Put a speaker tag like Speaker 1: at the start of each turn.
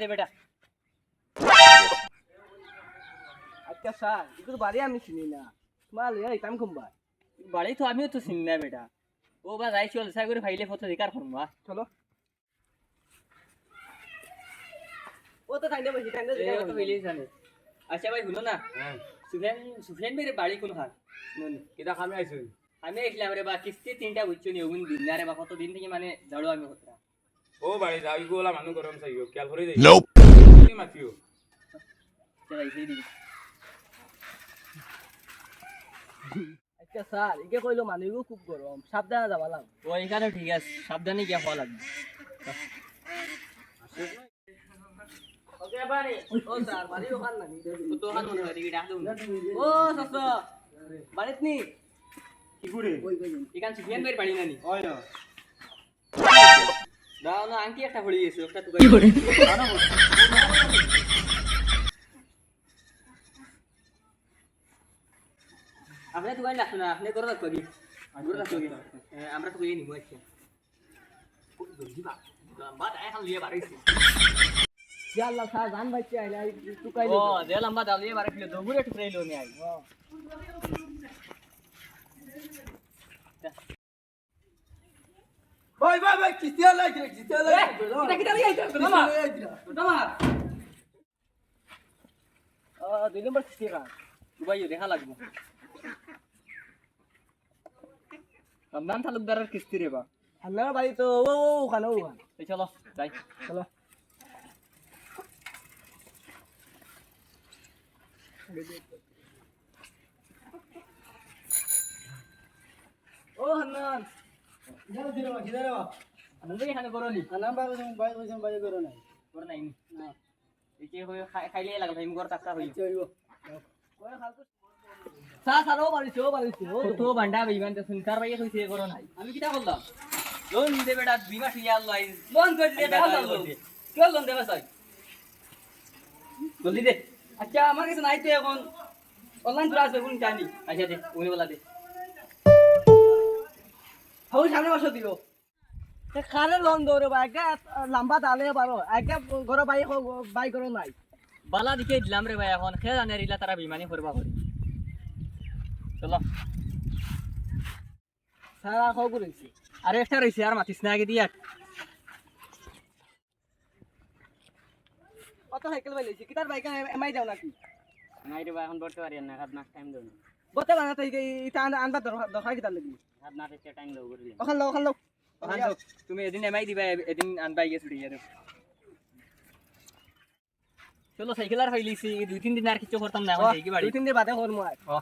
Speaker 1: দে বেটা।
Speaker 2: আচ্ছা স্যার একটু বাড়ি আমি চিনি না। তোমার লিয়ে ইতাম কমবা
Speaker 1: বাড়ি তো আমিও তো চিনি না বেটা। ও বা যাই চল সাই করে ফাইলে ফটো দিকার করম বা।
Speaker 2: চলো। ও তো টাইনে বসি টাইনে
Speaker 1: তো ফাইলে জানে। আচ্ছা ভাই শুনো না। সুফিয়ান সুফিয়ান মেরে বাড়ি কোন হাল শুনুন
Speaker 3: কিতা খামে আইছো?
Speaker 1: আমি আসলাম রে বা কিস্তি তিনটা বুঝছ নি ওগুন দিন না রে বা কত দিন থেকে মানে ঝাড়ু আমি হতরা
Speaker 3: ও বাড়ি যাও ইগোলা মানুহ গরম চাইও কেল ভরি দেই
Speaker 4: Nope.
Speaker 3: মাতিও
Speaker 1: চল এই সেই দিবি
Speaker 2: আচ্ছা স্যার একে কইলো মানুষও খুব গরম সাবধানে যাবা লাগ।
Speaker 1: ও এখানে ঠিক আছে সাবধানে গিয়া হওয়া লাগবে। মনে
Speaker 2: বাড়িত নি?
Speaker 3: কি করে
Speaker 1: এখান বাড়ি নানি
Speaker 3: হয় না
Speaker 1: দাও না আংটি একটা হয়ে গেছে একটা তুই আপনি তো গাড়ি রাখছো না আপনি করে রাখতো কি করে হ্যাঁ, আমরা গিয়ে নিবো আচ্ছা জলদি বা লম্বা দায় এখন লিয়ে বাড়াইছি।
Speaker 2: আল্লাহ স্যার জান বাইতে আইলা টুকাই
Speaker 1: ও দে লম্বা দাও লিয়ে বাড়াইছিল দৌড়ে টুকরাই লো নি আই।
Speaker 2: ভাই ভাই ভাই কিস্তি আলাই দিলে কিস্তি আলাই
Speaker 1: এটা কিটা লিয়ে আইছো মামা। মামা।
Speaker 2: ও দুই নম্বর কিস্তি কার
Speaker 1: দুবাই দেখা লাগবে। রমজান তালুকদারের কিস্তি রে বা।
Speaker 2: আপনার বাড়ি তো ও ও ওখানে ওখানে।
Speaker 1: চলো যাই।
Speaker 2: চলো। ও
Speaker 1: টাকা
Speaker 2: খালতো সা সারো বাড়িছে বাড়িছে।
Speaker 1: তো তো সুনকার ভাই আমি কিটা করলাম লোন দে বেটা দুই মাস
Speaker 2: লোন
Speaker 1: কে লোন দেবা জলদি দে।
Speaker 2: আচ্ছা আমার কাছে নাই তো এখন। অনলাইন ক্লাস হবে কোন জানি?
Speaker 1: আচ্ছা দে উনি বলা দে।
Speaker 2: হাউ সামনে মাসে দিব খালে লোন দৌড়ে বা একে লম্বা দালে পারো একে ঘর বাই বাই করো নাই।
Speaker 1: বালা দিকে দিলাম রে ভাই এখন খেয়ে জানে রিলা তারা বিমানি করবা করি চলো।
Speaker 2: সারা খাও করেছি
Speaker 1: আর একটা রইছে আর মাতিস না আগে দিয়া
Speaker 2: কত সাইকেল বাইলেছি কিতার বাইক এমআই যাও নাকি
Speaker 1: নাই রে ভাই এখন বলতে পারি না হাত নাক টাইম দেব
Speaker 2: বতে বানাতে ইটা আনবা দরকার কিতার লাগি।
Speaker 1: হাত নাক একটা টাইম লও করিলে
Speaker 2: ওখান লও ওখান লও।
Speaker 1: ওখান তুমি এদিন এমাই দিবা এদিন আনবাই গেছ ছুটি যাবে চলো সাইকেল আর হইলিছি দুই তিন দিন আর কিছু করতাম না
Speaker 2: দুই তিন দিন বাদে আর
Speaker 1: ও।